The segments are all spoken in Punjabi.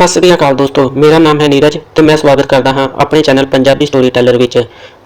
ਸਤਿ ਸ੍ਰੀ ਅਕਾਲ ਦੋਸਤੋ, ਮੇਰਾ ਨਾਮ ਹੈ ਨੀਰਜ ਤੇ ਮੈਂ ਸਵਾਗਤ ਕਰਦਾ ਹਾਂ ਆਪਣੇ ਚੈਨਲ ਪੰਜਾਬੀ ਸਟੋਰੀ ਟੈਲਰ ਵਿੱਚ।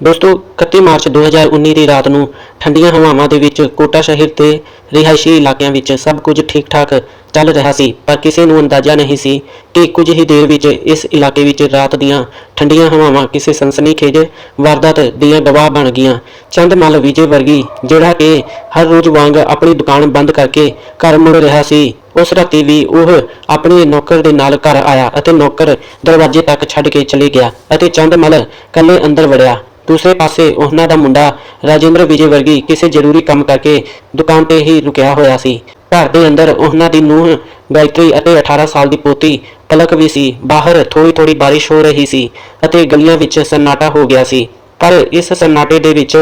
ਦੋਸਤੋ 31 ਮਾਰਚ 2019 ਦੀ ਰਾਤ ਨੂੰ ਠੰਡੀਆਂ ਹਵਾਵਾਂ ਦੇ ਵਿੱਚ ਕੋਟਾ ਸ਼ਹਿਰ ਤੇ ਰਿਹਾਇਸ਼ੀ ਇਲਾਕਿਆਂ ਵਿੱਚ ਸਭ ਕੁਝ ਠੀਕ ਠਾਕ ਚੱਲ ਰਿਹਾ ਸੀ, ਪਰ ਕਿਸੇ ਨੂੰ ਅੰਦਾਜ਼ਾ ਨਹੀਂ ਸੀ ਕਿ ਕੁਝ ਹੀ ਦੇਰ ਵਿੱਚ ਇਸ ਇਲਾਕੇ ਵਿੱਚ ਰਾਤ ਦੀਆਂ ਠੰਡੀਆਂ ਹਵਾਵਾਂ ਕਿਸੇ ਸਨਸਨੀਖੇਜ ਵਾਰਦਾਤ ਦੀਆਂ ਗਵਾਹ ਬਣ ਗਈਆਂ। ਚੰਦਮਲ ਵਿਜੇ ਵਰਗੀ, ਜਿਹੜਾ ਕਿ ਹਰ ਰੋਜ਼ ਵਾਂਗ ਆਪਣੀ ਦੁਕਾਨ ਬੰਦ ਕਰਕੇ ਘਰ ਮੁੜ ਰਿਹਾ ਸੀ, ਉਸ ਰਾਤੀ ਵੀ ਉਹ ਆਪਣੇ ਨੌਕਰ ਦੇ ਨਾਲ ਘਰ ਆਇਆ ਅਤੇ ਨੌਕਰ ਦਰਵਾਜ਼ੇ ਤੱਕ ਛੱਡ ਕੇ ਚਲੇ ਗਿਆ ਅਤੇ ਚੰਦਮਲ ਕੱਲੇ ਅੰਦਰ ਵੜਿਆ। ਦੂਸਰੇ ਪਾਸੇ ਉਹਨਾਂ ਦਾ ਮੁੰਡਾ ਰਾਜੇਂਦਰ ਵਿਜੇ ਵਰਗੀ ਕਿਸੇ ਜ਼ਰੂਰੀ ਕੰਮ ਕਰਕੇ ਦੁਕਾਨ ਤੇ ਹੀ ਰੁਕਿਆ ਹੋਇਆ ਸੀ। ਘਰ ਦੇ ਅੰਦਰ ਉਹਨਾਂ ਦੀ ਨੂੰਹ ਗਾਇਤਰੀ ਅਤੇ 18 ਸਾਲ ਦੀ ਪੋਤੀ ਪਲਕ ਵੀ ਸੀ। ਬਾਹਰ ਥੋੜੀ ਥੋੜੀ ਬਾਰਿਸ਼ ਹੋ ਰਹੀ ਸੀ ਅਤੇ ਗਲੀਆਂ ਵਿੱਚ ਸੰਨਾਟਾ ਹੋ ਗਿਆ ਸੀ। ਪਰ ਇਸ ਸੰਨਾਟੇ ਦੇ ਵਿੱਚ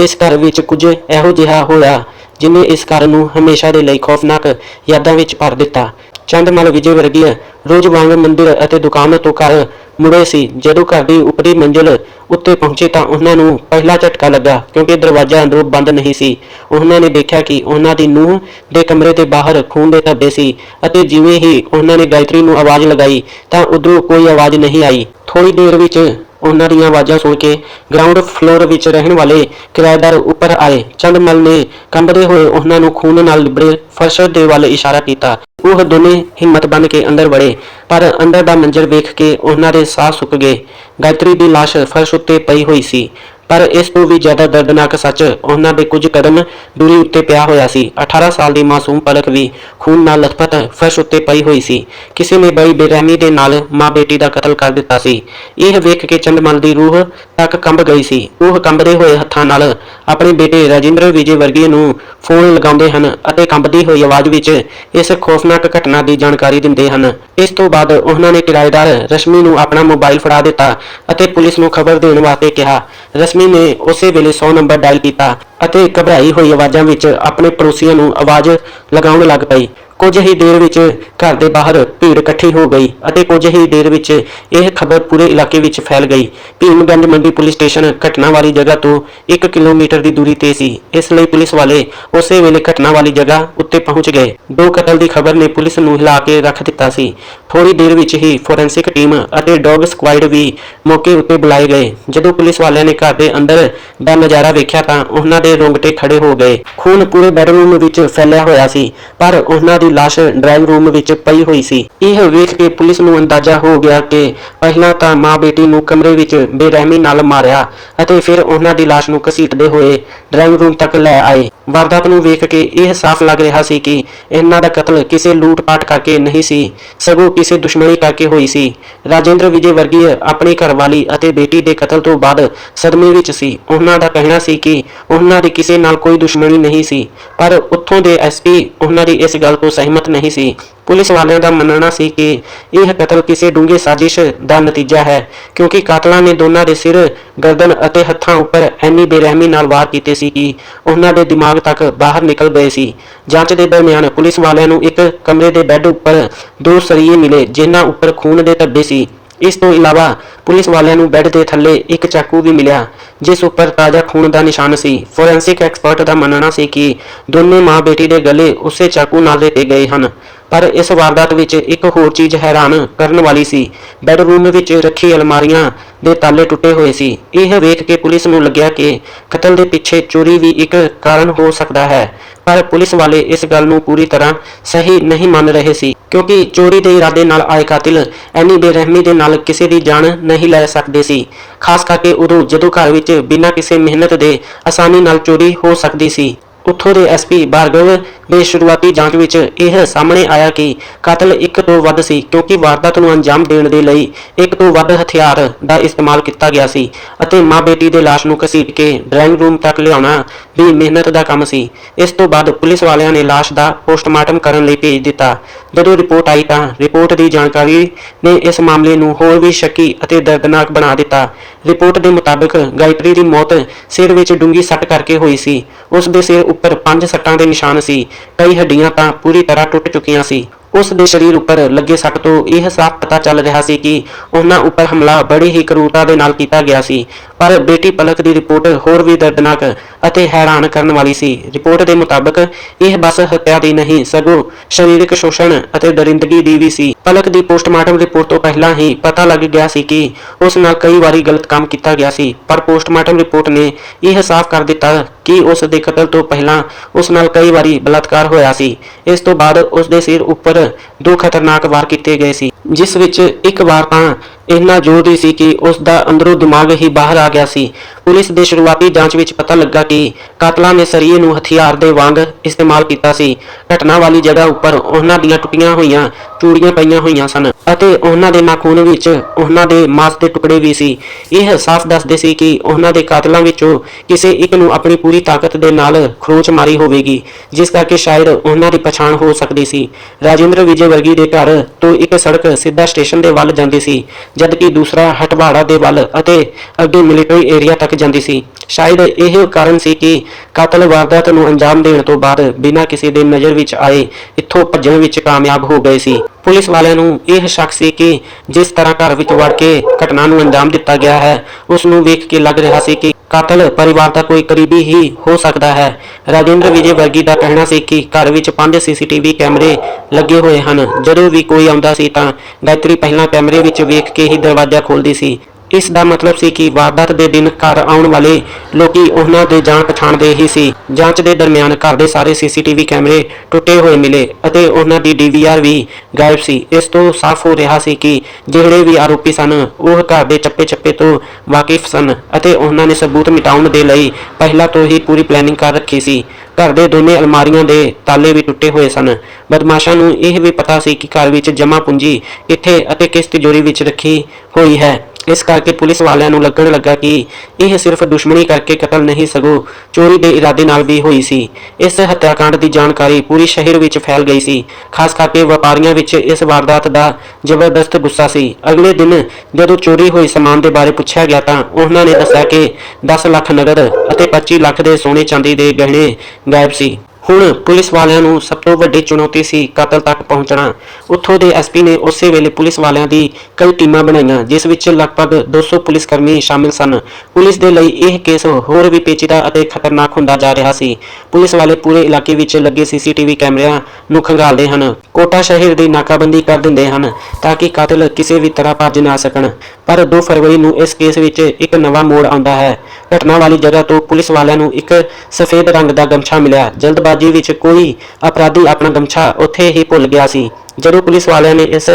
ਇਸ ਘਰ ਵਿੱਚ ਕੁਝ ਇਹੋ ਜਿਹਾ ਹੋਇਆ ਜਿਨੇ ਇਸ ਘਰ ਨੂੰ ਹਮੇਸ਼ਾ ਦੇ ਲਈ ਖੌਫਨਾਕ ਯਾਦਾਂ ਵਿੱਚ ਭਰ ਦਿੱਤਾ। ਚੰਦਮਲ ਵਿਜੇ ਵਰਗੀ ਰੋਜ਼ ਵਾਂਗ ਮੰਦਿਰ ਅਤੇ ਦੁਕਾਨ ਤੋਂ ਘਰ ਮੁੜੇ ਸੀ। ਜਦੋਂ ਘਰ ਦੀ ਉੱਪਰੀ ਮੰਜ਼ਿਲ ਉੱਤੇ ਪਹੁੰਚੇ ਤਾਂ ਉਹਨਾਂ ਨੂੰ ਪਹਿਲਾ ਝਟਕਾ ਲੱਗਾ, ਕਿਉਂਕਿ ਦਰਵਾਜ਼ਾ ਅੰਦਰੋਂ ਬੰਦ ਨਹੀਂ ਸੀ। ਉਹਨਾਂ ਨੇ ਦੇਖਿਆ ਕਿ ਉਹਨਾਂ ਦੀ ਨੂੰਹ ਦੇ ਕਮਰੇ ਦੇ ਬਾਹਰ ਖੂਨ ਦੇ ਧੱਬੇ ਸੀ ਅਤੇ ਜਿਵੇਂ ਹੀ ਉਹਨਾਂ ਨੇ ਗਾਇਤਰੀ ਨੂੰ ਆਵਾਜ਼ ਲਗਾਈ, ਤਾਂ ਉਧਰੋਂ ਕੋਈ ਆਵਾਜ਼ ਨਹੀਂ ਆਈ। ਥੋੜੀ ਦੇਰ ਵਿੱਚ ਉਹਨਾਂ ਦੀਆਂ ਆਵਾਜ਼ਾਂ ਸੁਣ ਕੇ ਗਰਾਊਂਡ ਫਲੋਰ ਵਿੱਚ ਰਹਿਣ ਵਾਲੇ ਕਿਰਾਏਦਾਰ ਉੱਪਰ ਆਏ। ਚੰਦਮਲ ਨੇ ਕੰਬਦੇ ਹੋਏ ਉਹਨਾਂ ਨੂੰ ਖੂਨ ਨਾਲ ਲਿਬੜੇ ਫਰਸ਼ ਦੇ ਵੱਲ ਇਸ਼ਾਰਾ ਕੀਤਾ। ਉਹ ਦੋਨੇ ਹਿੰਮਤ ਬਣ ਕੇ ਅੰਦਰ ਵੜੇ, ਪਰ ਅੰਦਰ ਦਾ ਮੰਜ਼ਰ ਵੇਖ ਕੇ ਉਹਨਾਂ ਦੇ ਸਾਹ ਸੁੱਕ ਗਏ। ਗਾਇਤਰੀ ਦੀ ਲਾਸ਼ ਫਰਸ਼ ਉੱਤੇ ਪਈ ਹੋਈ ਸੀ, ਪਰ ਇਸ ਤੋਂ ਵੀ ਜ਼ਿਆਦਾ ਦਰਦਨਾਕ ਸੱਚ ਉਹਨਾਂ ਦੇ ਕੁਝ ਕਦਮ ਦੂਰੀ ਉੱਤੇ ਪਿਆ ਹੋਇਆ ਸੀ। 18 ਸਾਲ ਦੀ ਮਾਸੂਮ ਪਲਕ ਵੀ ਖੂਨ ਨਾਲ ਲਥਪਥ ਫਰਸ਼ ਉੱਤੇ ਪਈ ਹੋਈ ਸੀ। ਕਿਸੇ ਨੇ ਬੜੀ ਬੇਰਹਿਮੀ ਦੇ ਨਾਲ ਮਾਂ ਬੇਟੀ ਦਾ ਕਤਲ ਕਰ ਦਿੱਤਾ ਸੀ। ਇਹ ਵੇਖ ਕੇ ਚੰਦਮਲ ਦੀ ਰੂਹ ਤੱਕ ਕੰਬ ਗਈ ਸੀ। ਉਹ ਕੰਬਦੇ ਹੋਏ ਹੱਥਾਂ ਨਾਲ ਆਪਣੇ ਬੇਟੇ ਰਾਜਿੰਦਰ ਵਿਜੇ ਵਰਗੀ ਨੂੰ ਫੋਨ ਲਗਾਉਂਦੇ ਹਨ ਅਤੇ ਕੰਬਦੀ ਹੋਈ ਆਵਾਜ਼ ਵਿੱਚ ਇਸ ਖੌਫਨਾਕ ਘਟਨਾ ਦੀ ਜਾਣਕਾਰੀ ਦਿੰਦੇ ਹਨ। ਇਸ ਤੋਂ ਬਾਅਦ ਉਹਨਾਂ ਨੇ ਕਿਰਾਏਦਾਰ ਰਸ਼ਮੀ ਨੂੰ ਆਪਣਾ ਮੋਬਾਈਲ ਫੜਾ ਦਿੱਤਾ ਅਤੇ ਪੁਲਿਸ ਨੂੰ ਖਬਰ ਦੇਣ ਵਾਸਤੇ ਕਿਹਾ। ਰਸ਼ਮੀ ਨੇ ਉਸੇ ਵੇਲੇ 100 ਨੰਬਰ ਡਾਇਲ ਕੀਤਾ ਅਤੇ ਘਬਰਾਈ ਹੋਈ ਆਵਾਜ਼ਾਂ ਵਿੱਚ ਆਪਣੇ ਪੜੋਸੀਆਂ ਨੂੰ ਆਵਾਜ਼ ਲਗਾਉਣ ਲੱਗ ਪਈ। ਕੁਝ ਹੀ ਦੇਰ ਵਿੱਚ ਘਰ ਦੇ ਬਾਹਰ ਭੀੜ ਇਕੱਠੀ ਹੋ ਗਈ ਅਤੇ ਕੁਝ ਹੀ ਦੇਰ ਵਿੱਚ ਇਹ ਖਬਰ ਪੂਰੇ ਇਲਾਕੇ ਵਿੱਚ ਫੈਲ ਗਈ। ਭੀਮਗੰਜ ਮੰਡੀ ਪੁਲਿਸ ਸਟੇਸ਼ਨ ਘਟਨਾ ਵਾਲੀ ਜਗ੍ਹਾ ਤੋਂ 1 ਕਿਲੋਮੀਟਰ ਦੀ ਦੂਰੀ ਤੇ ਸੀ। ਇਸ ਲਈ ਪੁਲਿਸ ਵਾਲੇ ਉਸੇ ਵੇਲੇ ਘਟਨਾ ਵਾਲੀ ਜਗ੍ਹਾ ਉੱਤੇ ਪਹੁੰਚ ਗਏ। ਦੋ ਕਤਲ ਦੀ ਖਬਰ ਨੇ ਪੁਲਿਸ ਨੂੰ ਹਿਲਾ ਕੇ ਰੱਖ ਦਿੱਤਾ ਸੀ। ਥੋੜੀ ਦੇਰ ਵਿੱਚ ਹੀ ਫੋਰੈਂਸਿਕ ਟੀਮ ਅਤੇ ਡੌਗ ਸਕੁਆਡ ਵੀ ਮੌਕੇ ਉੱਤੇ ਬੁਲਾਏ ਗਏ। ਜਦੋਂ ਪੁਲਿਸ ਵਾਲਿਆਂ ਨੇ ਘਰ ਦੇ ਅੰਦਰ ਦਾ ਨਜ਼ਾਰਾ ਵੇਖਿਆ ਤਾਂ ਉਹਨਾਂ ਦੇ ਰੋਂਗਟੇ ਖੜੇ ਹੋ ਗਏ। ਖੂਨ ਪੂਰੇ ਬੈਡਰੂਮ ਵਿੱਚ ਫੈਲਿਆ ਹੋਇਆ ਸੀ, ਪਰ ਉਹਨਾਂ ਦੀ ਲਾਸ਼ ਡਰਾਈਵ ਰੂਮ ਵਿੱਚ ਪਈ ਹੋਈ ਸੀ। ਇਹ ਵੇਖ ਕੇ ਪੁਲਿਸ ਨੂੰ ਅੰਦਾਜ਼ਾ ਹੋ ਗਿਆ ਕਿ ਪਹਿਲਾਂ ਤਾਂ ਮਾਂ ਬੇਟੀ ਨੂੰ ਕਮਰੇ ਵਿੱਚ ਬੇਰਹਿਮੀ ਨਾਲ ਮਾਰਿਆ ਅਤੇ ਫਿਰ ਉਹਨਾਂ ਦੀ ਲਾਸ਼ ਨੂੰ ਘਸੀਟਦੇ ਹੋਏ ਡਰਾਈਵ ਰੂਮ ਤੱਕ ਲੈ ਆਏ। ਵਾਰਦਾਤ ਨੂੰ ਵੇਖ ਕੇ ਇਹ ਸਾਫ਼ ਲੱਗ ਰਿਹਾ ਸੀ ਕਿ ਇਹਨਾਂ ਦਾ ਕਤਲ ਕਿਸੇ ਲੂਟ-ਪਾਟ ਕਰਕੇ ਨਹੀਂ ਸੀ, ਸਗੋਂ ਕਿਸੇ ਦੁਸ਼ਮਣੀ ਕਰਕੇ ਹੋਈ ਸੀ। ਰਾਜੇਂਦਰ ਵਿਜੇ ਵਰਗੀ ਆਪਣੀ ਘਰਵਾਲੀ ਅਤੇ ਬੇਟੀ ਦੇ ਕਤਲ ਤੋਂ ਬਾਅਦ ਸਦਮੇ ਵਿੱਚ ਸੀ। ਉਹਨਾਂ ਦਾ ਕਹਿਣਾ ਸੀ ਕਿ ਉਹਨਾਂ ਦੀ ਕਿਸੇ ਨਾਲ ਕੋਈ ਦੁਸ਼ਮਣੀ ਨਹੀਂ ਸੀ, ਪਰ ਉੱਥੋਂ ਦੇ ਐਸਪੀ ਉਹਨਾਂ ਦੀ ਇਸ ਗੱਲ ਤੋਂ ਸਹਿਮਤ ਨਹੀਂ ਸੀ। ਪੁਲਿਸ ਵਾਲਿਆਂ ਦਾ ਮੰਨਣਾ ਸੀ ਕਿ ਇਹ ਕਤਲ ਕਿਸੇ ਡੂੰਘੇ ਸਾਜ਼ਿਸ਼ ਦਾ ਨਤੀਜਾ ਹੈ, ਕਿਉਂਕਿ ਕਾਤਲਾਂ ਨੇ ਦੋਨਾਂ ਦੇ ਸਿਰ ਗਰਦਨ ਅਤੇ ਹੱਥਾਂ ਉੱਪਰ ਐਨੀ ਬੇਰਹਿਮੀ ਨਾਲ ਵਾਰ ਕੀਤੇ ਸੀ ਕਿ ਉਹਨਾਂ ਦੇ ਦਿਮਾਗ ਤੱਕ ਬਾਹਰ ਨਿਕਲ ਗਏ ਸੀ। ਜਾਂਚ ਦੇ ਦਰਮਿਆਨ ਪੁਲਿਸ ਵਾਲਿਆਂ ਨੂੰ ਇੱਕ ਕਮਰੇ ਦੇ ਬੈੱਡ ਉੱਪਰ ਦੋ ਸਰੀਏ ਮਿਲੇ, ਜਿਨ੍ਹਾਂ ਉੱਪਰ ਖੂਨ ਦੇ ਧੱਬੇ ਸੀ। ਇਸ ਤੋਂ ਇਲਾਵਾ ਪੁਲਿਸ ਵਾਲਿਆਂ ਨੂੰ ਬੈੱਡ ਦੇ ਥੱਲੇ ਇੱਕ ਚਾਕੂ ਵੀ ਮਿਲਿਆ, ਜਿਸ ਉੱਪਰ ਤਾਜ਼ਾ ਖੂਨ ਦਾ ਨਿਸ਼ਾਨ ਸੀ। ਫੋਰੈਂਸਿਕ ਐਕਸਪਰਟ ਦਾ ਮੰਨਣਾ ਸੀ ਕਿ ਦੋਨੇ ਮਾਂ ਬੇਟੀ ਦੇ ਗਲੇ ਉਸੇ ਚਾਕੂ ਨਾਲ ਲੇਟੇ ਗਏ ਹਨ, ਪਰ ਇਸ ਵਾਰਦਾਤ ਵਿੱਚ ਇੱਕ ਹੋਰ ਚੀਜ਼ ਹੈਰਾਨ ਕਰਨ ਵਾਲੀ ਸੀ। ਬੈੱਡਰੂਮ ਵਿੱਚ ਰੱਖੀ ਅਲਮਾਰੀਆਂ ਦੇ ਤਾਲੇ ਟੁੱਟੇ ਹੋਏ ਸੀ। ਇਹ ਵੇਖ ਕੇ ਪੁਲਿਸ ਨੂੰ ਲੱਗਿਆ ਕਿ ਕਤਲ ਦੇ ਪਿੱਛੇ ਚੋਰੀ ਵੀ ਇੱਕ ਕਾਰਨ ਹੋ ਸਕਦਾ ਹੈ, ਪਰ ਪੁਲਿਸ ਵਾਲੇ ਇਸ ਗੱਲ ਨੂੰ ਪੂਰੀ ਤਰ੍ਹਾਂ ਸਹੀ ਨਹੀਂ ਮੰਨ ਰਹੇ ਸੀ। ਕਿਉਂਕਿ ਚੋਰੀ ਦੇ ਇਰਾਦੇ ਨਾਲ ਆਏ ਕਾਤਿਲ ਐਨੀ ਬੇਰਹਿਮੀ ਦੇ ਨਾਲ ਕਿਸੇ ਦੀ ਜਾਨ ਨਹੀਂ ਲੈ ਸਕਦੇ ਸੀ। ਖਾਸ ਕਰਕੇ ਉਦੋਂ ਜਦੋਂ ਘਰ ਵਿੱਚ ਬਿਨਾਂ ਕਿਸੇ ਮਿਹਨਤ ਦੇ ਆਸਾਨੀ ਨਾਲ ਚੋਰੀ ਹੋ ਸਕਦੀ ਸੀ। ਉੱਥੋਂ ਦੇ ਐਸਪੀ ਭਾਰਗਵ ਦੇ ਸ਼ੁਰੂਆਤੀ ਜਾਂਚ ਵਿੱਚ ਇਹ ਸਾਹਮਣੇ ਆਇਆ ਕਿ ਕਤਲ ਇੱਕ ਤੋਂ ਵੱਧ ਸੀ, ਕਿਉਂਕਿ ਵਾਰਦਾਤ ਨੂੰ ਅੰਜਾਮ ਦੇਣ ਦੇ ਲਈ ਇੱਕ ਤੋਂ ਵੱਧ ਹਥਿਆਰ ਦਾ ਇਸਤੇਮਾਲ ਕੀਤਾ ਗਿਆ ਸੀ ਅਤੇ ਮਾਂ ਬੇਟੀ ਦੇ ਲਾਸ਼ ਨੂੰ ਘਸੀਟ ਕੇ ਡਰਾਇੰਗ ਰੂਮ ਤੱਕ ਲਿਆਉਣਾ ਵੀ ਮਿਹਨਤ ਦਾ ਕੰਮ ਸੀ। ਇਸ ਤੋਂ ਬਾਅਦ ਪੁਲਿਸ ਵਾਲਿਆਂ ਨੇ ਲਾਸ਼ ਦਾ ਪੋਸਟਮਾਰਟਮ ਕਰਨ ਲਈ ਭੇਜ ਦਿੱਤਾ। ਜਦੋਂ ਰਿਪੋਰਟ ਆਈ ਤਾਂ ਰਿਪੋਰਟ ਦੀ ਜਾਣਕਾਰੀ ਨੇ ਇਸ ਮਾਮਲੇ ਨੂੰ ਹੋਰ ਵੀ ਸ਼ੱਕੀ ਅਤੇ ਦਰਦਨਾਕ ਬਣਾ ਦਿੱਤਾ। ਰਿਪੋਰਟ ਦੇ ਮੁਤਾਬਕ ਗਾਇਤਰੀ ਦੀ ਮੌਤ ਸਿਰ ਵਿੱਚ ਡੂੰਗੀ ਸੱਟ ਕਰਕੇ ਹੋਈ ਸੀ। ਉਸ ਦੇ ਸਿਰ ਉੱਪਰ ਪੰਜ ਸੱਟਾਂ ਦੇ ਨਿਸ਼ਾਨ ਸੀ। ਕਈ ਹੱਡੀਆਂ ਤਾਂ ਪੂਰੀ ਤਰ੍ਹਾਂ ਟੁੱਟ ਚੁੱਕੀਆਂ ਸੀ। ਉਸ ਦੇ ਸਰੀਰ ਉੱਪਰ ਲੱਗੇ ਸੱਟ ਤੋਂ ਇਹ ਸਾਫ਼ ਪਤਾ ਚੱਲ ਰਿਹਾ ਸੀ ਕਿ ਉਹਨਾਂ ਉੱਪਰ ਹਮਲਾ ਬੜੀ ਹੀ ਕਰੂਰਤਾ ਦੇ ਨਾਲ ਕੀਤਾ ਗਿਆ ਸੀ। ਪਰ ਬੇਟੀ ਪਲਕ ਦੀ ਰਿਪੋਰਟ ਹੋਰ ਵੀ ਦਰਦਨਾਕ ਅਤੇ ਹੈਰਾਨ ਕਰਨ ਵਾਲੀ ਸੀ। ਰਿਪੋਰਟ ਦੇ ਮੁਤਾਬਕ ਇਹ ਬਸ ਹੱਤਿਆ ਦੀ ਨਹੀਂ, ਸਗੋਂ ਸਰੀਰਕ ਸ਼ੋਸ਼ਣ ਅਤੇ ਦਰਿੰਦਗੀ ਦੀ ਵੀ ਸੀ। ਪਲਕ ਦੀ ਪੋਸਟਮਾਰਟਮ ਰਿਪੋਰਟ ਤੋਂ ਪਹਿਲਾਂ ਹੀ ਪਤਾ ਲੱਗ ਗਿਆ ਸੀ ਕਿ ਉਸ ਨਾਲ ਕਈ ਵਾਰੀ ਗਲਤ ਕੰਮ ਕੀਤਾ ਗਿਆ ਸੀ। ਪਰ ਪੋਸਟਮਾਰਟਮ ਰਿਪੋਰਟ ਨੇ ਇਹ ਸਾਫ਼ ਕਰ ਦਿੱਤਾ ਕਿ ਉਸ ਦੇ ਕਤਲ ਤੋਂ ਪਹਿਲਾਂ ਉਸ ਨਾਲ ਕਈ ਵਾਰੀ ਬਲਾਤਕਾਰ ਹੋਇਆ ਸੀ। ਇਸ ਤੋਂ ਬਾਅਦ ਉਸ ਦੇ ਸਿਰ ਉੱਪਰ ਦੋ ਖਤਰਨਾਕ ਵਾਰ ਕੀਤੇ ਗਏ ਸੀ ਜਿਸ ਵਿੱਚ ਇੱਕ ਵਾਰ ਤਾਂ ਇੰਨਾ ਜ਼ੋਰਦੀ ਸੀ ਕਿ ਉਸ ਦਾ ਅੰਦਰੋਂ ਦਿਮਾਗ ਹੀ ਬਾਹਰ ਆ ਗਿਆ ਸੀ। ਪੁਲਿਸ ਦੇ ਸ਼ੁਰੂਆਤੀ ਜਾਂਚ ਵਿੱਚ ਪਤਾ ਲੱਗਾ ਕਿ ਕਾਤਲਾਂ ਨੇ ਸਰੀਏ ਨੂੰ ਹਥਿਆਰ ਦੇ ਵਾਂਗ ਇਸਤੇਮਾਲ ਕੀਤਾ ਸੀ। ਘਟਨਾ ਵਾਲੀ ਜਗ੍ਹਾ ਉੱਪਰ ਉਹਨਾਂ ਦੀਆਂ ਟੁੱਟੀਆਂ ਹੋਈਆਂ, ਚੂੜੀਆਂ ਪਈਆਂ ਹੋਈਆਂ ਸਨ ਅਤੇ ਉਹਨਾਂ ਦੇ ਨਾਖੂਨ ਵਿੱਚ ਉਹਨਾਂ ਦੇ ਮਾਸ ਦੇ ਟੁਕੜੇ ਵੀ ਸੀ। ਇਹ ਸਾਫ਼ ਦੱਸਦੇ ਸੀ ਕਿ ਉਹਨਾਂ ਦੇ ਕਾਤਲਾਂ ਵਿੱਚੋਂ ਕਿਸੇ ਇੱਕ ਨੂੰ ਆਪਣੀ ਪੂਰੀ ਤਾਕਤ ਦੇ ਨਾਲ ਖਰੋਚ ਮਾਰੀ ਹੋਵੇਗੀ, ਜਿਸ ਕਰਕੇ ਸ਼ਾਇਦ ਉਹਨਾਂ ਦੀ ਪਛਾਣ ਹੋ ਸਕਦੀ ਸੀ। ਰਾਜਿੰਦਰ ਵਿਜੇ ਵਰਗੀ ਦੇ ਘਰ ਤੋਂ ਇੱਕ ਸੜਕ ਸਿੱਧਾ ਸਟੇਸ਼ਨ ਦੇ ਵੱਲ ਜਾਂਦੀ ਸੀ ਜਦਕਿ ਦੂਸਰਾ ਹਟਵਾੜਾ ਦੇ ਵੱਲ ਅਤੇ ਅੱਗੇ ਮਿਲਟਰੀ ਏਰੀਆ ਤੱਕ ਜਾਂਦੀ ਸੀ। ਸ਼ਾਇਦ ਇਹ ਕਾਰਨ ਸੀ ਕਿ ਕਾਤਲ ਵਾਰਦਾਤ ਨੂੰ ਅੰਜਾਮ ਦੇਣ ਤੋਂ ਬਾਅਦ ਬਿਨਾਂ ਕਿਸੇ ਦੇ ਨਜ਼ਰ ਵਿੱਚ ਆਏ ਇੱਥੋਂ ਭੱਜਣ ਵਿੱਚ ਕਾਮਯਾਬ ਹੋ ਗਏ ਸੀ। ਪੁਲਿਸ ਵਾਲਿਆਂ ਨੂੰ ਇਹ ਸ਼ੱਕ ਸੀ ਕਿ ਜਿਸ ਤਰ੍ਹਾਂ ਘਰ ਵਿੱਚ ਵੜ ਕੇ ਘਟਨਾ ਨੂੰ ਅੰਜਾਮ ਦਿੱਤਾ ਗਿਆ ਹੈ ਉਸ ਨੂੰ ਵੇਖ ਕੇ ਲੱਗ ਰਿਹਾ ਸੀ ਕਿ ਕਾਤਲ ਪਰਿਵਾਰ ਦਾ ਕੋਈ ਕਰੀਬੀ ਹੀ ਹੋ ਸਕਦਾ ਹੈ। ਰਾਜਿੰਦਰ ਵਿਜੇ ਵਰਗੀ ਦਾ ਕਹਿਣਾ ਸੀ ਕਿ ਘਰ ਵਿੱਚ ਪੰਜ ਸੀਸੀਟੀਵੀ ਕੈਮਰੇ ਲੱਗੇ ਹੋਏ ਹਨ। ਜਦੋਂ ਵੀ ਕੋਈ ਆਉਂਦਾ ਸੀ ਤਾਂ ਗਾਇਤਰੀ ਪਹਿਲਾਂ ਕੈਮਰੇ ਵਿੱਚ ਵੇਖ ਕੇ ਹੀ ਦਰਵਾਜ਼ਾ ਖੋਲਦੀ ਸੀ। ਇਸ ਦਾ ਮਤਲਬ ਸੀ ਕਿ ਵਾਰਦਾਤ ਦੇ ਦਿਨ ਘਰ ਆਉਣ ਵਾਲੇ ਲੋਕੀ ਉਹਨਾਂ ਦੇ ਜਾਣ ਪਛਾਣ ਦੇ ਹੀ ਸੀ। ਜਾਂਚ ਦੇ ਦਰਮਿਆਨ ਘਰ ਦੇ ਸਾਰੇ ਸੀਸੀਟੀਵੀ ਕੈਮਰੇ ਟੁੱਟੇ ਹੋਏ ਮਿਲੇ ਅਤੇ ਉਹਨਾਂ ਦੀ ਡੀਵੀਆਰ ਵੀ ਗਾਇਬ ਸੀ। ਇਸ ਤੋਂ ਸਾਫ਼ ਹੋ ਰਿਹਾ ਸੀ ਕਿ ਜਿਹੜੇ ਵੀ ਆਰੋਪੀ ਸਨ, ਉਹ ਘਰ ਦੇ ਚੱਪੇ-ਚੱਪੇ ਤੋਂ ਵਾਕਿਫ ਸਨ ਅਤੇ ਉਹਨਾਂ ਨੇ ਸਬੂਤ ਮਿਟਾਉਣ ਦੇ ਲਈ ਪਹਿਲਾਂ ਤੋਂ ਹੀ ਪੂਰੀ ਪਲੈਨਿੰਗ ਕਰ ਰੱਖੀ ਸੀ। ਘਰ ਦੇ ਦੋਨੇ ਅਲਮਾਰੀਆਂ ਦੇ ਤਾਲੇ ਵੀ ਟੁੱਟੇ ਹੋਏ ਸਨ। ਬਦਮਾਸ਼ਾਂ ਨੂੰ ਇਹ ਵੀ ਪਤਾ ਸੀ ਕਿ ਘਰ ਵਿੱਚ ਜਮ੍ਹਾਂ ਪੂੰਜੀ ਕਿੱਥੇ ਅਤੇ ਕਿਸ ਤਿਜੋਰੀ ਵਿੱਚ ਰੱਖੀ ਹੋਈ ਹੈ। ਇਸ ਕਰਕੇ ਪੁਲਿਸ ਵਾਲਿਆਂ ਨੂੰ ਲੱਗਣ ਲੱਗਾ ਕਿ ਇਹ ਸਿਰਫ ਦੁਸ਼ਮਣੀ ਕਰਕੇ ਕਤਲ ਨਹੀਂ, ਸਗੋਂ ਚੋਰੀ ਦੇ ਇਰਾਦੇ ਨਾਲ ਵੀ ਹੋਈ ਸੀ। ਇਸ ਹੱਤਿਆਕਾਂਡ ਦੀ ਜਾਣਕਾਰੀ ਪੂਰੀ ਸ਼ਹਿਰ ਵਿੱਚ ਫੈਲ ਗਈ ਸੀ। ਖਾਸ ਕਰਕੇ ਵਪਾਰੀਆਂ ਵਿੱਚ ਇਸ ਵਾਰਦਾਤ ਦਾ ਜ਼ਬਰਦਸਤ ਗੁੱਸਾ ਸੀ। ਅਗਲੇ ਦਿਨ ਜਦੋਂ ਚੋਰੀ ਹੋਈ ਸਮਾਨ ਦੇ ਬਾਰੇ ਪੁੱਛਿਆ ਗਿਆ ਤਾਂ ਉਹਨਾਂ ਨੇ ਦੱਸਿਆ ਕਿ 10 ਲੱਖ ਨਗਦ ਅਤੇ 25 ਲੱਖ ਦੇ ਸੋਨੇ ਚਾਂਦੀ ਦੇ ਗਹਿਣੇ ਗਾਇਬ ਸੀ। ਹੁਣ ਪੁਲਿਸ ਵਾਲਿਆਂ ਨੂੰ ਸਭ ਤੋਂ ਵੱਡੀ ਚੁਣੌਤੀ ਸੀ ਕਤਲ ਤੱਕ ਪਹੁੰਚਣਾ। ਉੱਥੋਂ ਦੇ ਐਸਪੀ ਨੇ ਉਸੇ ਵੇਲੇ ਪੁਲਿਸ ਵਾਲਿਆਂ ਦੀ ਕਈ ਟੀਮਾਂ ਬਣਾਈਆਂ, ਜਿਸ ਵਿੱਚ ਲਗਭਗ 200 ਪੁਲਿਸ ਕਰਮੀ ਸ਼ਾਮਿਲ ਸਨ। ਪੁਲਿਸ ਦੇ ਲਈ ਇਹ ਕੇਸ ਹੋਰ ਵੀ ਪੇਚੀਦਾ ਅਤੇ ਖਤਰਨਾਕ ਹੁੰਦਾ ਜਾ ਰਿਹਾ ਸੀ। ਪੁਲਿਸ ਵਾਲੇ ਪੂਰੇ ਇਲਾਕੇ ਵਿੱਚ ਲੱਗੇ ਸੀਸੀਟੀਵੀ ਕੈਮਰਿਆਂ ਨੂੰ ਖੰਗਾਲਦੇ ਹਨ। ਕੋਟਾ ਸ਼ਹਿਰ ਦੀ ਨਾਕਾਬੰਦੀ ਕਰ ਦਿੰਦੇ ਹਨ ਤਾਂ ਕਿ ਕਾਤਲ ਕਿਸੇ ਵੀ ਤਰ੍ਹਾਂ ਭੱਜ ਨਾ ਸਕਣ। ਪਰ 2 ਫਰਵਰੀ ਨੂੰ ਇਸ ਕੇਸ ਵਿੱਚ ਇੱਕ ਨਵਾਂ ਮੋੜ ਆਉਂਦਾ ਹੈ। ਘਟਨਾ ਵਾਲੀ ਜਗ੍ਹਾ ਤੋਂ ਪੁਲਿਸ ਵਾਲਿਆਂ ਨੂੰ ਇੱਕ ਸਫੇਦ ਰੰਗ ਦਾ ਗਮਛਾ ਮਿਲਿਆ। ਜਲਦਬਾਜ਼ੀ ਵਿੱਚ ਕੋਈ ਅਪਰਾਧੀ ਆਪਣਾ ਗਮਛਾ ਉੱਥੇ ਹੀ ਭੁੱਲ ਗਿਆ ਸੀ। ਜਦੋਂ ਪੁਲਿਸ ਵਾਲਿਆਂ ਨੇ ਇਸ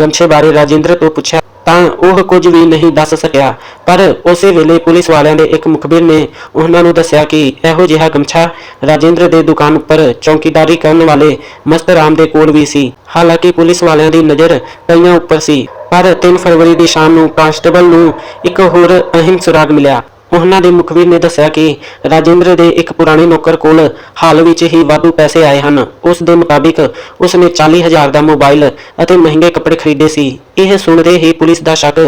ਗਮਛੇ ਬਾਰੇ ਰਾਜਿੰਦਰ ਤੋਂ ਪੁੱਛਿਆ, ਤਾਂ ਉਹ ਕੁਝ ਵੀ ਨਹੀਂ ਦੱਸ ਸਕਿਆ। ਪਰ ਉਸੇ ਵੇਲੇ ਪੁਲਿਸ ਵਾਲਿਆਂ ਦੇ ਇੱਕ ਮੁਖਬਰ ਨੇ ਉਹਨਾਂ ਨੂੰ ਦੱਸਿਆ ਕਿ ਇਹੋ ਜਿਹਾ ਗਮਛਾ ਰਾਜਿੰਦਰ ਦੇ ਦੁਕਾਨ ਉੱਪਰ ਚੌਕੀਦਾਰੀ ਕਰਨ ਵਾਲੇ ਮਸਤ ਰਾਮ ਦੇ ਕੋਲ ਵੀ ਸੀ। ਹਾਲਾਂਕਿ ਪੁਲਿਸ ਵਾਲਿਆਂ ਦੀ ਨਜ਼ਰ ਕਈਆਂ ਉੱਪਰ ਸੀ, ਪਰ 3 ਫਰਵਰੀ ਦੀ ਸ਼ਾਮ ਨੂੰ ਕਾਂਸਟੇਬਲ ਨੂੰ ਇੱਕ ਹੋਰ ਅਹਿਮ ਸੁਰਾਗ ਮਿਲਿਆ। ਉਹਨਾਂ ਦੇ ਮੁਖਬਰ ਨੇ ਦੱਸਿਆ ਕਿ ਰਾਜਿੰਦਰ ਦੇ ਇੱਕ ਪੁਰਾਣੇ ਨੌਕਰ ਕੋਲ ਹਾਲ ਵਿੱਚ ਹੀ ਵਾਧੂ ਪੈਸੇ ਆਏ ਹਨ। ਉਸ ਦੇ ਮੁਤਾਬਿਕ ਉਸ ਨੇ 40000 ਦਾ ਮੋਬਾਈਲ ਅਤੇ ਮਹਿੰਗੇ ਕੱਪੜੇ ਖਰੀਦੇ ਸੀ। ਇਹ ਸੁਣਦੇ ਹੀ ਪੁਲਿਸ ਦਾ ਸ਼ੱਕ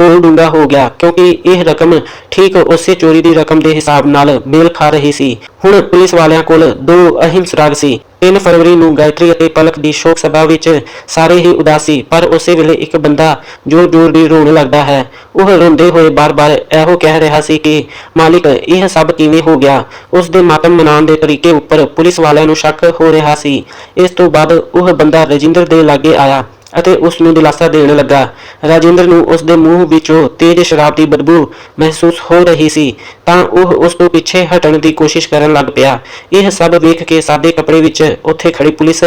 ਹੋਰ ਡੂੰਘਾ ਹੋ ਗਿਆ ਕਿਉਂਕਿ ਇਹ ਰਕਮ ਠੀਕ ਉਸੇ ਚੋਰੀ ਦੀ ਰਕਮ ਦੇ ਹਿਸਾਬ ਨਾਲ ਮੇਲ ਖਾ ਰਹੀ ਸੀ। ਹੁਣ ਪੁਲਿਸ ਵਾਲਿਆਂ ਕੋਲ ਦੋ ਅਹਿਮ ਸੁਰਾਗ ਸੀ। 3 ਫਰਵਰੀ ਨੂੰ ਗਾਇਤਰੀ ਅਤੇ ਪਲਕ ਦੀ ਸ਼ੋਕ ਸਭਾ ਵਿੱਚ ਸਾਰੇ ਹੀ ਉਦਾਸੀ, ਪਰ ਉਸੇ ਵੇਲੇ ਇੱਕ ਬੰਦਾ ਜੋਰ-ਜੋਰ ਦੀ ਰੋਣ ਲੱਗਦਾ ਹੈ। ਉਹ ਰੋਂਦੇ ਹੋਏ ਬਾਰ-ਬਾਰ ਇਹੋ ਕਹਿ ਰਿਹਾ ਸੀ ਕਿ, ਮਾਲਿਕ, ਇਹ ਸਭ ਕਿਵੇਂ ਹੋ ਗਿਆ? ਉਸ ਦੇ ਮਾਤਮ ਮਨਾਉਣ ਦੇ ਤਰੀਕੇ ਉੱਪਰ ਪੁਲਿਸ ਵਾਲਿਆਂ ਨੂੰ ਸ਼ੱਕ ਹੋ ਰਿਹਾ ਸੀ। ਇਸ ਤੋਂ ਬਾਅਦ ਉਹ ਬੰਦਾ ਰਜਿੰਦਰ ਦੇ ਲਾਗੇ ਆਇਆ। ਅਤੇ ਉਸ ਨੂੰ ਦਿਲਾਸਾ ਦੇਣ ਲੱਗਾ। ਰਾਜਿੰਦਰ ਨੂੰ ਉਸ ਦੇ ਮੂੰਹ ਵਿੱਚੋਂ ਤੇਜ਼ ਸ਼ਰਾਬ ਦੀ ਬਦਬੂ ਮਹਿਸੂਸ ਹੋ ਰਹੀ ਸੀ, ਤਾਂ ਉਹ ਉਸ ਤੋਂ ਪਿੱਛੇ ਹਟਣ ਦੀ ਕੋਸ਼ਿਸ਼ ਕਰਨ ਲੱਗ ਪਿਆ। ਇਹ ਸਭ ਵੇਖ ਕੇ ਸਾਦੇ ਕੱਪੜੇ ਵਿੱਚ ਉੱਥੇ ਖੜੀ ਪੁਲਿਸ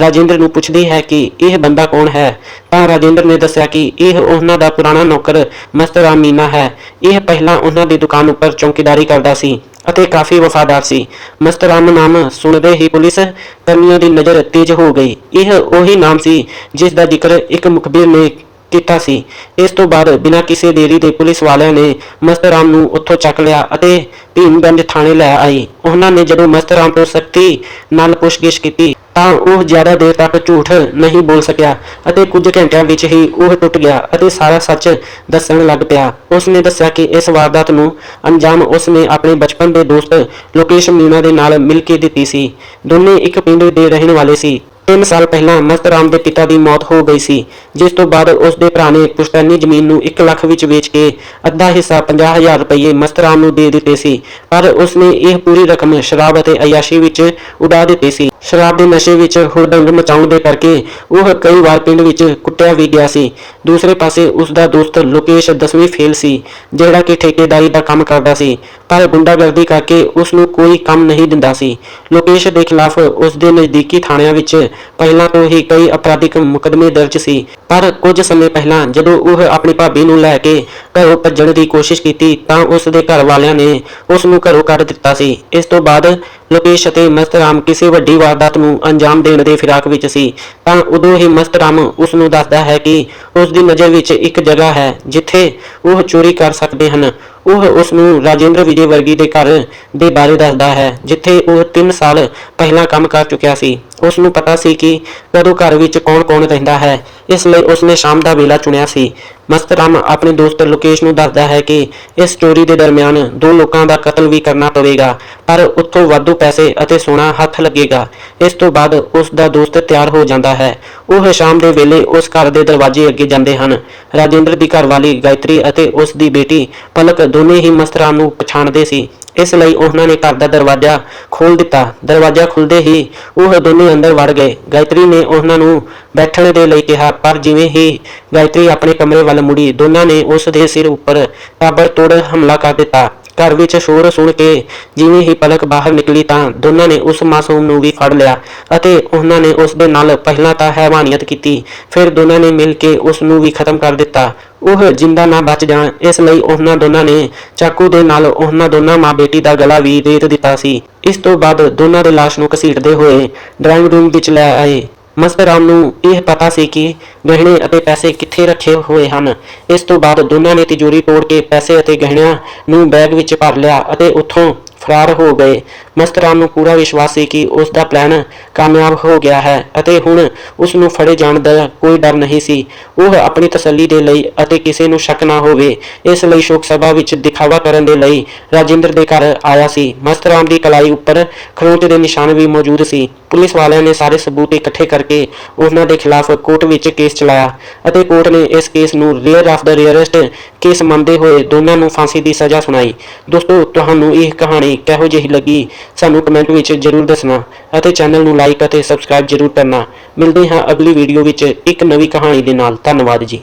ਰਾਜਿੰਦਰ ਨੂੰ ਪੁੱਛਦੀ ਹੈ ਕਿ ਇਹ ਬੰਦਾ ਕੌਣ ਹੈ? ਤਾਂ ਰਾਜਿੰਦਰ ਨੇ ਦੱਸਿਆ ਕਿ ਇਹ ਉਹਨਾਂ ਦਾ ਪੁਰਾਣਾ ਨੌਕਰ ਮਸਤਰਾਮ ਮੀਨਾ ਹੈ। ਇਹ ਪਹਿਲਾਂ ਉਹਨਾਂ ਦੀ ਦੁਕਾਨ ਉੱਪਰ ਚੌਕੀਦਾਰੀ ਕਰਦਾ ਸੀ। ਅਤੇ ਕਾਫੀ ਵਫਾਦਾਰ ਸੀ। ਮਸਤਰਾਮ ਨਾਮ ਸੁਣਦੇ ਹੀ ਪੁਲਿਸ ਕਰਮੀਆਂ ਦੀ ਨਜ਼ਰ ਤੇਜ਼ ਹੋ ਗਈ। ਇਹ ਉਹੀ ਨਾਮ ਸੀ ਜਿਸ ਦਾ ਜ਼ਿਕਰ ਇੱਕ ਮੁਖਬਰ ਨੇ ਕੀਤਾ ਸੀ। ਇਸ ਤੋਂ ਬਾਅਦ ਬਿਨਾਂ ਕਿਸੇ ਦੇਰੀ ਦੇ ਪੁਲਿਸ ਵਾਲਿਆਂ ਨੇ ਮਸਤਰਾਮ ਨੂੰ ਉੱਥੋਂ ਚੱਕ ਲਿਆ ਅਤੇ ਭੀਮਗੰਜ ਥਾਣੇ ਲੈ ਆਈ। ਉਹਨਾਂ ਨੇ ਜਦੋਂ ਮਸਤਰਾਮ ਤੋਂ ਸਖਤੀ ਨਾਲ ਪੁੱਛਗਿੱਛ ਕੀਤੀ ਤਾਂ ਉਹ ਜ਼ਿਆਦਾ ਦੇਰ ਤੱਕ ਝੂਠ ਨਹੀਂ ਬੋਲ ਸਕਿਆ ਅਤੇ ਕੁਝ ਘੰਟਿਆਂ ਵਿੱਚ ਹੀ ਉਹ ਟੁੱਟ ਗਿਆ ਅਤੇ ਸਾਰਾ ਸੱਚ ਦੱਸਣ ਲੱਗ ਪਿਆ। ਉਸ ਨੇ ਦੱਸਿਆ ਕਿ ਇਸ ਵਾਰਦਾਤ ਨੂੰ ਅੰਜਾਮ ਉਸ ਨੇ ਆਪਣੇ ਬਚਪਨ ਦੇ ਦੋਸਤ ਲੋਕੇਸ਼ ਮੀਨਾ ਦੇ ਨਾਲ ਮਿਲ ਕੇ ਦਿੱਤੀ ਸੀ। ਦੋਨੇ ਇੱਕ ਪਿੰਡ ਦੇ ਰਹਿਣ ਵਾਲੇ ਸੀ। 3 ਸਾਲ ਪਹਿਲਾਂ ਮਸਤ ਰਾਮ ਦੇ ਪਿਤਾ ਦੀ ਮੌਤ ਹੋ ਗਈ ਸੀ, ਜਿਸ ਤੋਂ ਬਾਅਦ ਉਸ ਦੇ ਭਰਾ ਨੇ ਪੁਸ਼ਤੈਨੀ ਜ਼ਮੀਨ ਨੂੰ 1 ਲੱਖ ਵਿੱਚ ਵੇਚ ਕੇ ਅੱਧਾ ਹਿੱਸਾ 50000 ਰੁਪਏ ਮਸਤ ਰਾਮ ਨੂੰ ਦੇ ਦਿੱਤੇ ਸੀ, ਪਰ ਉਸ ਨੇ ਇਹ ਪੂਰੀ ਰਕਮ ਸ਼ਰਾਬ ਅਤੇ ਅਯਾਸ਼ੀ ਵਿੱਚ ਉਡਾ ਦਿੱਤੀ ਸੀ। ਸ਼ਰਾਬ ਦੇ ਨਸ਼ੇ ਵਿੱਚ ਹੁੜਦੰਗ ਮਚਾਉਣ ਦੇ ਕਰਕੇ ਉਹ ਕਈ ਵਾਰ ਪਿੰਡ ਵਿੱਚ ਕੁੱਟਿਆ ਵੀ ਗਿਆ ਸੀ। ਦੂਸਰੇ ਪਾਸੇ ਉਸ ਦਾ ਦੋਸਤ ਲੋਕੇਸ਼ 10ਵੀਂ ਫੇਲ ਸੀ, ਜਿਹੜਾ ਕਿ ਠੇਕੇਦਾਰੀ ਦਾ ਕੰਮ ਕਰਦਾ ਸੀ, ਪਰ ਗੁੰਡਾਗਰਦੀ ਕਰਕੇ ਉਸ ਨੂੰ ਕੋਈ ਕੰਮ ਨਹੀਂ ਦਿੰਦਾ ਸੀ। ਲੋਕੇਸ਼ ਦੇ ਖਿਲਾਫ ਉਸ ਦੇ ਨਜ਼ਦੀਕੀ ਥਾਣਿਆਂ ਵਿੱਚ ਪਹਿਲਾਂ ਤੋਂ ਹੀ ਕਈ ਅਪਰਾਧਿਕ ਮੁਕੱਦਮੇ ਦਰਜ ਸੀ। ਪਰ ਕੁਝ ਸਮੇਂ ਪਹਿਲਾਂ ਜਦੋਂ ਉਹ ਆਪਣੀ ਭਾਬੀ ਨੂੰ ਲੈ ਕੇ ਘਰੋਂ ਭੱਜਣ ਦੀ ਕੋਸ਼ਿਸ਼ ਕੀਤੀ ਤਾਂ ਉਸ ਦੇ ਘਰ ਵਾਲਿਆਂ ਨੇ ਉਸ ਨੂੰ ਘਰੋਂ ਕੱਢ ਦਿੱਤਾ ਸੀ। ਇਸ ਤੋਂ ਬਾਅਦ ਲੋਕੇਸ਼ ਅਤੇ ਮਸਤਰਾਮ ਕਿਸੇ ਵੱਡੀ ਵਾਰਦਾਤ ਨੂੰ ਅੰਜਾਮ ਦੇਣ ਦੇ ਫਿਰਾਕ ਵਿੱਚ ਸੀ। ਤਾਂ ਉਦੋਂ ਹੀ ਮਸਤਰਾਮ ਉਸ ਨੂੰ ਦੱਸਦਾ ਹੈ ਕਿ ਉਸ ਦੀ ਨਜ਼ਰ ਵਿੱਚ ਇੱਕ ਜਗ੍ਹਾ ਹੈ ਜਿੱਥੇ ਉਹ ਚੋਰੀ ਕਰ ਸਕਦੇ ਹਨ। ਉਹ ਉਸ ਨੂੰ ਰਾਜੇਂਦਰ ਵਿਜੇ ਵਰਗੀ ਦੇ ਘਰ ਦੇ ਬਾਰੇ ਦੱਸਦਾ ਹੈ, ਜਿੱਥੇ ਉਹ 3 ਸਾਲ ਪਹਿਲਾਂ ਕੰਮ ਕਰ ਚੁੱਕਿਆ ਸੀ। ਉਸ ਨੂੰ ਪਤਾ ਸੀ ਕਿ ਕਦੋਂ ਘਰ ਵਿੱਚ ਕੌਣ-ਕੌਣ ਰਹਿੰਦਾ ਹੈ। ਇਸ ਲਈ ਉਸ ਨੇ ਸ਼ਾਮ ਦਾ ਵੇਲਾ ਚੁਣਿਆ ਸੀ। ਮਸਤਰਾਮ ਆਪਣੇ ਦੋਸਤ ਲੋਕੇਸ਼ ਨੂੰ ਦੱਸਦਾ ਹੈ ਕਿ ਇਸ ਚੋਰੀ ਦੇ ਦਰਮਿਆਨ ਦੋ ਲੋਕਾਂ ਦਾ ਕਤਲ ਵੀ ਕਰਨਾ ਪਵੇਗਾ, ਪਰ ਉੱਥੋਂ ਵਾਧੂ ਪੈਸੇ ਅਤੇ ਸੋਨਾ ਹੱਥ ਲੱਗੇਗਾ। ਇਸ ਤੋਂ ਬਾਅਦ ਉਸ ਦਾ ਦੋਸਤ ਤਿਆਰ ਹੋ ਜਾਂਦਾ ਹੈ। ਉਹ ਸ਼ਾਮ ਦੇ ਵੇਲੇ ਉਸ ਘਰ ਦੇ ਦਰਵਾਜ਼ੇ ਅੱਗੇ ਜਾਂਦੇ ਹਨ। ਰਾਜੇਂਦਰ ਦੀ ਘਰਵਾਲੀ ਗਾਇਤਰੀ ਅਤੇ ਉਸ ਦੀ ਬੇਟੀ ਪਲਕ ਦੋਨੇ ਹੀ ਮਸਤਰਾਮ ਨੂੰ ਪਛਾਣਦੇ ਸੀ। ਇਸ ਲਈ ਉਹਨਾਂ ਨੇ ਘਰ ਦਾ ਦਰਵਾਜ਼ਾ ਖੋਲ ਦਿੱਤਾ। ਦਰਵਾਜ਼ਾ ਖੁੱਲਦੇ ਹੀ ਉਹ ਦੋਨੇ ਅੰਦਰ ਵੜ ਗਏ। ਗਾਇਤਰੀ ਨੇ ਉਹਨਾਂ ਨੂੰ ਬੈਠਣ ਦੇ ਲਈ ਕਿਹਾ, ਪਰ ਜਿਵੇਂ ਹੀ ਗਾਇਤਰੀ ਆਪਣੇ ਕਮਰੇ ਵੱਲ ਮੁੜੀ, ਦੋਨਾਂ ਨੇ ਉਸ ਦੇ ਸਿਰ ਉੱਪਰ ਤਾਬੜਤੋੜ ਹਮਲਾ ਕਰ ਦਿੱਤਾ। ਘਰ ਵਿੱਚ ਸ਼ੋਰ ਸੁਣ ਕੇ ਜਿਵੇਂ ਹੀ ਪਲਕ ਬਾਹਰ ਨਿਕਲੀ ਤਾਂ ਦੋਨਾਂ ਨੇ ਉਸ ਮਾਸੂਮ ਨੂੰ ਵੀ ਫੜ ਲਿਆ ਅਤੇ ਉਹਨਾਂ ਨੇ ਉਸ ਦੇ ਨਾਲ ਪਹਿਲਾਂ ਤਾਂ ਹੈਵਾਨੀਅਤ ਕੀਤੀ, ਫਿਰ ਦੋਨਾਂ ਨੇ ਮਿਲ ਕੇ ਉਸ ਨੂੰ ਵੀ ਖਤਮ ਕਰ ਦਿੱਤਾ। ਉਹ ਜਿੰਦਾ ਨਾ ਬਚ ਜਾਣ। ਇਸ ਲਈ ਉਹਨਾਂ ਦੋਨਾਂ ਨੇ ਚਾਕੂ ਦੇ ਨਾਲ ਉਹਨਾਂ ਦੋਨਾਂ ਮਾਂ ਬੇਟੀ ਦਾ ਗਲਾ ਵੀ ਰੇਤ ਦਿੱਤਾ ਸੀ। ਇਸ ਤੋਂ ਬਾਅਦ ਦੋਨਾਂ ਦੇ ਲਾਸ਼ ਨੂੰ ਘਸੀਟਦੇ ਹੋਏ ਡਰਾਇੰਗ ਰੂਮ ਵਿੱਚ ਲੈ ਆਏ। ਮਸਤਰਾਮ ਨੂੰ ਇਹ ਪਤਾ ਸੀ ਕਿ ਗਹਿਣੇ ਅਤੇ ਪੈਸੇ ਕਿੱਥੇ ਰੱਖੇ ਹੋਏ ਹਨ। ਇਸ ਤੋਂ ਬਾਅਦ ਦੋਨਾਂ ਨੇ ਤਿਜੋਰੀ ਤੋੜ ਕੇ ਪੈਸੇ ਅਤੇ ਗਹਿਣਿਆਂ ਨੂੰ ਬੈਗ ਵਿੱਚ ਭਰ ਲਿਆ ਅਤੇ ਉੱਥੋਂ ਫਰਾਰ ਹੋ ਗਏ। ਮਸਤਰਾਮ ਨੂੰ ਪੂਰਾ ਵਿਸ਼ਵਾਸ ਸੀ ਕਿ ਉਸ ਦਾ ਪਲਾਨ ਕਾਮਯਾਬ ਹੋ ਗਿਆ ਹੈ ਅਤੇ ਹੁਣ ਉਸ ਨੂੰ ਫੜੇ ਜਾਣ ਦਾ ਕੋਈ ਡਰ ਨਹੀਂ ਸੀ। ਉਹ ਆਪਣੀ ਤਸੱਲੀ ਦੇ ਲਈ ਅਤੇ ਕਿਸੇ ਨੂੰ ਸ਼ੱਕ ਨਾ ਹੋਵੇ, ਇਸ ਲਈ ਸ਼ੋਕ ਸਭਾ ਵਿੱਚ ਦਿਖਾਵਾ ਕਰਨ ਦੇ ਲਈ ਰਾਜਿੰਦਰ ਦੇ ਘਰ ਆਇਆ ਸੀ। ਮਸਤਰਾਮ ਦੀ ਕਲਾਈ ਉੱਪਰ ਖਰੋਚ ਦੇ ਨਿਸ਼ਾਨ ਵੀ ਮੌਜੂਦ ਸੀ। ਪੁਲਿਸ ਵਾਲਿਆਂ ਨੇ ਸਾਰੇ ਸਬੂਤ ਇਕੱਠੇ ਕਰਕੇ ਉਹਨਾਂ ਦੇ ਖਿਲਾਫ ਕੋਰਟ ਵਿੱਚ ਕੇਸ ਚਲਾਇਆ ਅਤੇ ਕੋਰਟ ਨੇ ਇਸ ਕੇਸ ਨੂੰ rare of the rarest case ਮੰਨਦੇ ਹੋਏ ਦੋਨਾਂ ਨੂੰ ਫਾਂਸੀ ਦੀ ਸਜ਼ਾ ਸੁਣਾਈ। ਦੋਸਤੋ, ਤੁਹਾਨੂੰ ਇਹ ਕਹਾਣੀ ਕਿਹੋ ਜਿਹੀ ਲੱਗੀ, ਸਾਨੂੰ ਕਮੈਂਟ ਵਿੱਚ ਜ਼ਰੂਰ ਦੱਸਣਾ ਅਤੇ ਚੈਨਲ ਨੂੰ ਲਾਈਕ ਅਤੇ ਸਬਸਕ੍ਰਾਈਬ ਜ਼ਰੂਰ ਕਰਨਾ। ਮਿਲਦੇ ਹਾਂ ਅਗਲੀ ਵੀਡੀਓ ਵਿੱਚ ਇੱਕ ਨਵੀਂ ਕਹਾਣੀ ਦੇ ਨਾਲ। ਧੰਨਵਾਦ ਜੀ।